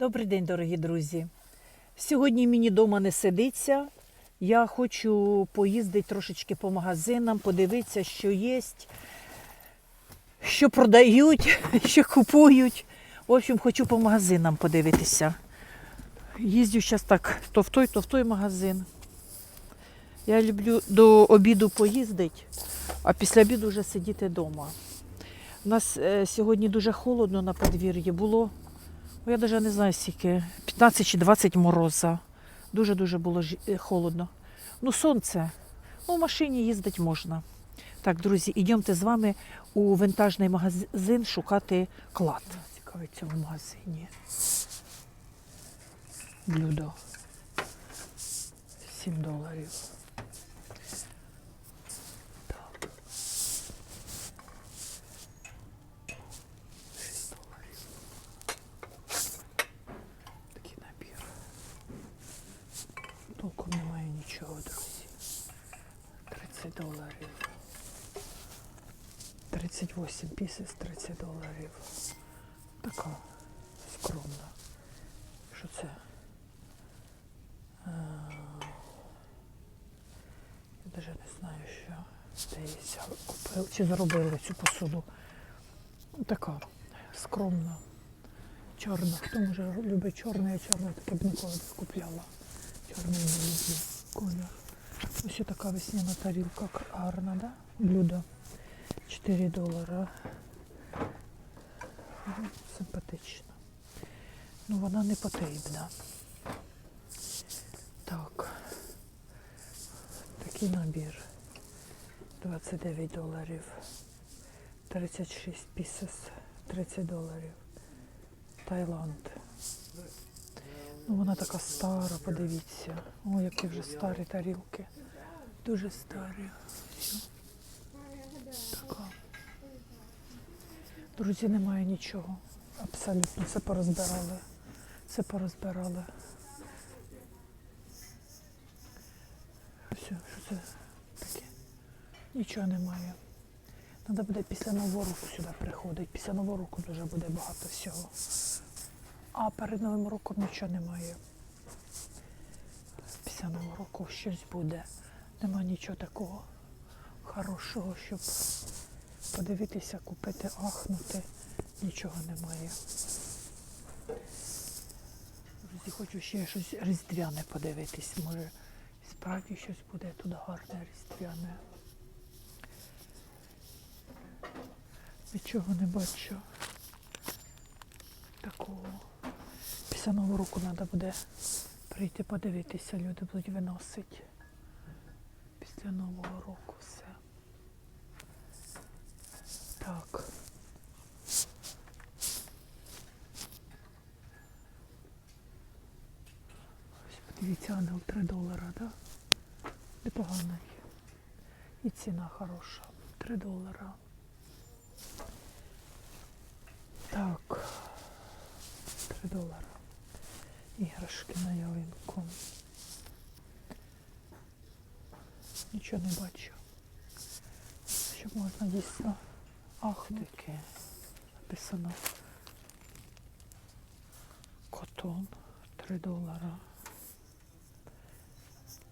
Добрий день, дорогі друзі. Сьогодні мені вдома не сидиться. Я хочу поїздити трошечки по магазинам, подивитися, що є, що продають, що купують. В общем, хочу по магазинам подивитися. Їздю зараз так, то в той, то в той магазин. Я люблю до обіду поїздити, а після обіду вже сидіти вдома. У нас е, сьогодні дуже холодно на подвір'ї було. Я навіть не знаю скільки, 15 чи 20 мороза. Дуже-дуже було е, холодно. Ну, сонце. Ну, в машині їздити можна. Так, друзі, ідемте з вами у винтажний магазин шукати клад. Цікавить в цьому магазині. Блюдо. 7 доларів. Так. 6 доларів. Такий набір. Толком немає нічого, друзі. 30 доларів. 38 пісес, 30 доларів. Така скромна. Що це? Е, Я навіть не знаю, що є. Купив чи заробили цю посуду. Така скромна. Чорна. Хто може любить чорне, я чорне таке б ніколи не купляла. Чорний не люблю колір. Ось така весняна тарілка гарна, да? Блюдо. 4 долара. Симпатично. Ну вона не потрібна. Так. Такий набір. 29 доларів. 36 пісес. 30 доларів. Таїланд. Ну, вона така стара, подивіться. О, які вже старі тарілки. Дуже старі. Така. Друзі, немає нічого. Абсолютно. Все порозбирали. Все порозбирали. Все, що це таке? Нічого немає. Треба буде після Нового року сюди приходити. Після Нового року дуже буде багато всього. А перед Новим роком нічого немає. Після Нового року щось буде. Нема нічого такого хорошого, щоб подивитися, купити, ахнути. Нічого немає. Друзі, хочу ще щось різдвяне подивитись. Може, справді щось буде тут гарне різдвяне. Нічого не бачу. Такого. Після Нового року треба буде прийти подивитися, люди будуть виносити. Після Нового року все. Так. Ось подивіться, ангел 3 долара? Да? Непоганий. І ціна хороша. 3 долара. Так. 3 долара. Іграшки на ялинку. Нічого не бачу. Щоб можна дійсно. Ах, таке. Написано. Котон. 3 долара.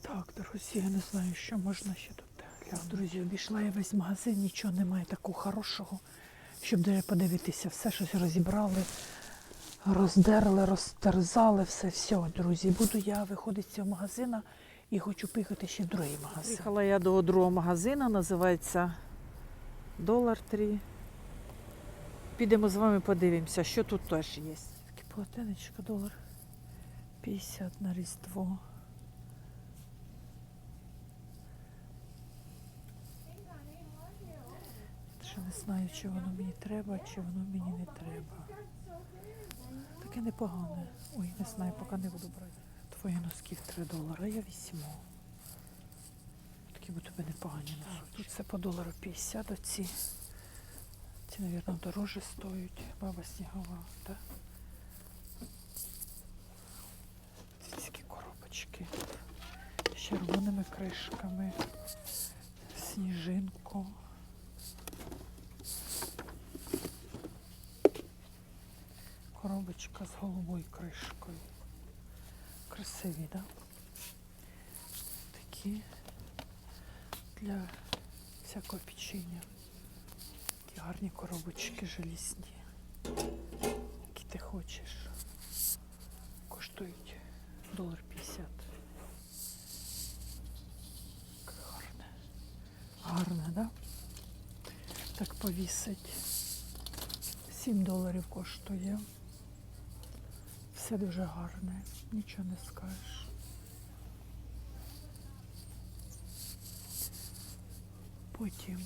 Так, друзі, я не знаю, що можна ще тут глянути. Друзі, обійшла я весь магазин, нічого немає такого хорошого, щоб де подивитися, все щось розібрали, роздерли, розтерзали, все, все, друзі. Буду я виходити з цього магазину і хочу поїхати ще в другий магазин. Приїхала я до другого магазину, називається Долар 3. Підемо з вами подивимося, що тут теж є. Таке полотенечко, долар 50 на Різдво. Ще не знаю, чи воно мені треба, чи воно мені не треба. Таке непогане. Ой, не знаю, поки не буду брати. Твої носки в 3 долари, я візьму. Такі будуть тобі непогані носки. Тут все по долару 50 оці. Ці, мабуть, дорожче стоять. Баба снігова, так? Ці такі коробочки з червоними кришками, сніжинку. коробочка з голубою кришкою. Красиві, так? Да? Такі для всякого печення. Такі гарні коробочки желізні. Які ти хочеш. Коштують долар 50. Яке Гарне. Гарне, да? Так повісить. 7 доларів коштує. Все дуже гарне, нічого не скажеш. Потім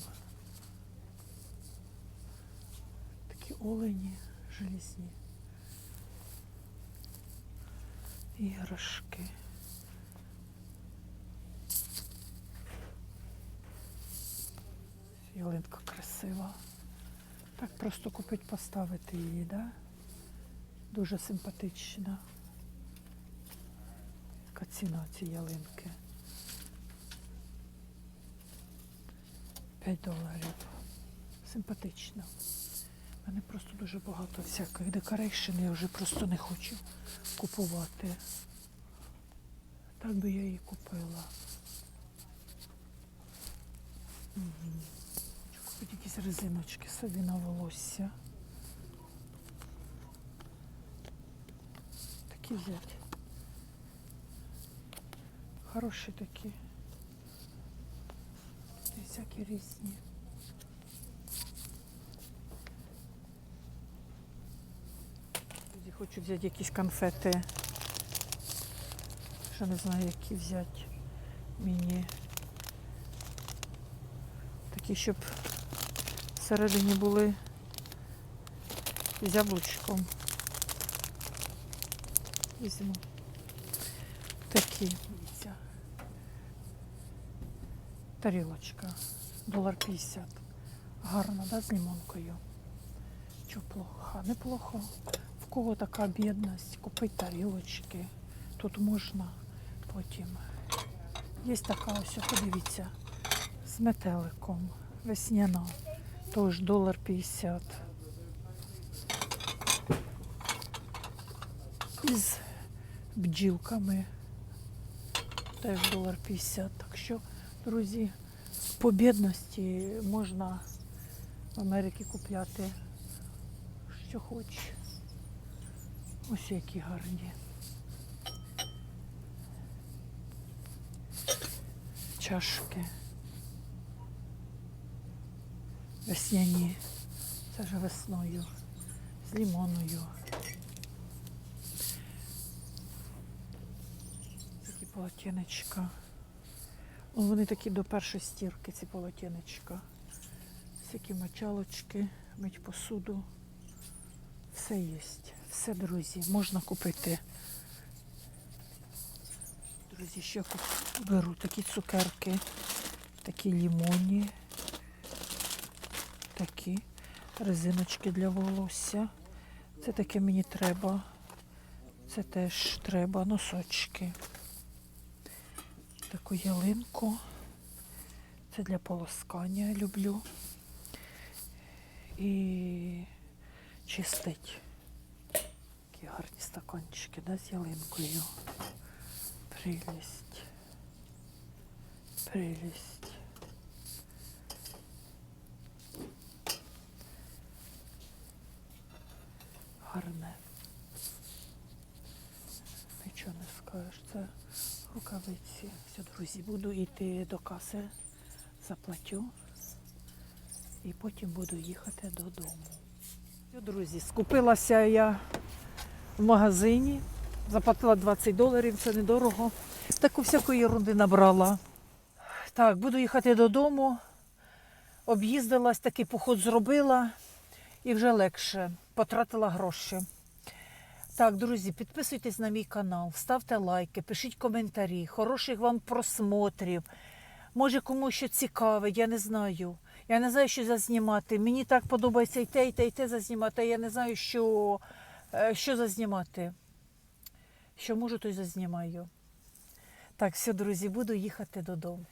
такі олені желізні. Іграшки. Ялинка красива. Так просто купить, поставити її, да? Дуже симпатична. Яка ціна цієї ялинки? 5 доларів. Симпатично. У мене просто дуже багато всяких декорейшн, я вже просто не хочу купувати. Так би я її купила. Хочу купити якісь резиночки собі на волосся. Такі взяти. Хороші такі. Всякі різні. Хочу взяти якісь конфети. Ще не знаю, які взяти мені. Такі, щоб всередині були з яблучком. Візьму. Такі. Тарілочка. Долар 50. Гарно, да, з лимонкою. Чого плохо? Неплохо. В кого така бідність? Купити тарілочки. Тут можна потім. Є така ось, подивіться, з метеликом. Весняна. Тож долар 50. Із бджілками. Теж долар 50. Так що, друзі, по бідності можна в Америці купляти, що хочеш. Ось які гарні. Чашки. Весняні. Це вже весною. З лимоною. Такі полотенечка. Вони такі до першої стірки, ці полотенечка. Всякі мочалочки, мить посуду. Все є. Все, друзі, можна купити. Друзі, ще беру такі цукерки, такі лімоні, такі резиночки для волосся. Це таке мені треба. Це теж треба носочки. Таку ялинку. Це для полоскання люблю. І чистить. Такі гарні стаканчики, да, з ялинкою. Прелість. Прелість. Гарне. Нічого не скажеш. Це рукавиці. Все, друзі, буду йти до каси, заплатю і потім буду їхати додому. Все, друзі, скупилася я в магазині, заплатила 20 доларів, це недорого. Таку всякої ерунди набрала. Так, буду їхати додому. Об'їздилась, такий поход зробила і вже легше. Потратила гроші. Так, друзі, підписуйтесь на мій канал, ставте лайки, пишіть коментарі. Хороших вам просмотрів. Може, комусь що цікавить, я не знаю. Я не знаю, що зазнімати. Мені так подобається і те, і те, і те зазнімати. Я не знаю, що, е, що зазнімати. Що можу, то й зазнімаю. Так, все, друзі, буду їхати додому.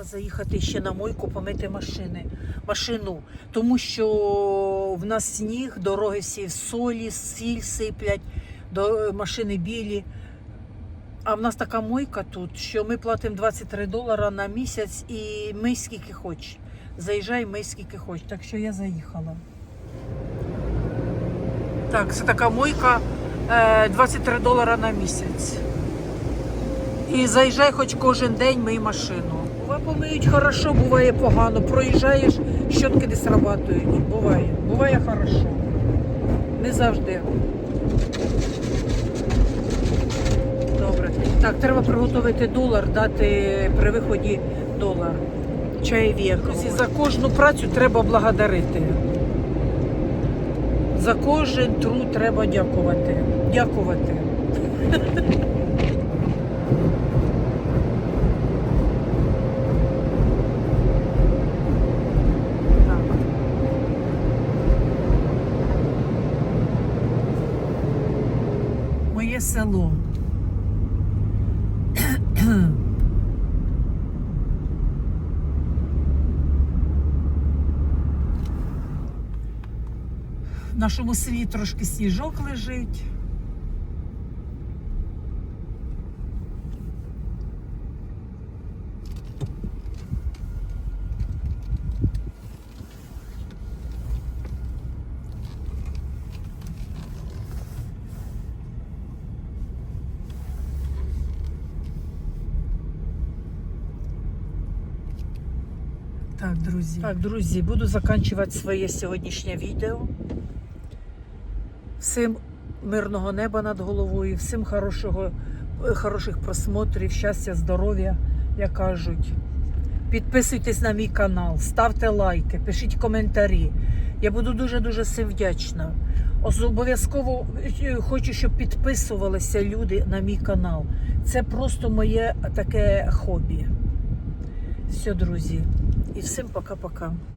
Заїхати ще на мойку, помити машини, машину, тому що в нас сніг, дороги всі в солі, сіль сиплять. До е, машини білі. А в нас така мойка тут, що ми платимо 23 долара на місяць і ми скільки хоч. Заїжджай, ми скільки хоч. Так що я заїхала. Так, це така мойка е, 23 долара на місяць. І заїжджай хоч кожен день мий машину. Буває помиють хорошо, буває погано. Проїжджаєш, щотки не срабатують. Буває. Буває хорошо. Не завжди. Так, треба приготувати долар, дати при виході долар. Чаєві. За кожну працю треба благодарити. За кожен труд треба дякувати. Дякувати. Моє село. Нашому селі трошки сніжок лежить. Так, друзі. Так, друзі, буду закінчувати своє сьогоднішнє відео. Всім мирного неба над головою, всім хорошого, е, хороших просмотрів, щастя, здоров'я, як кажуть. Підписуйтесь на мій канал, ставте лайки, пишіть коментарі. Я буду дуже-дуже всім вдячна. Обов'язково е, хочу, щоб підписувалися люди на мій канал. Це просто моє таке хобі. Все, друзі. І всім пока-пока.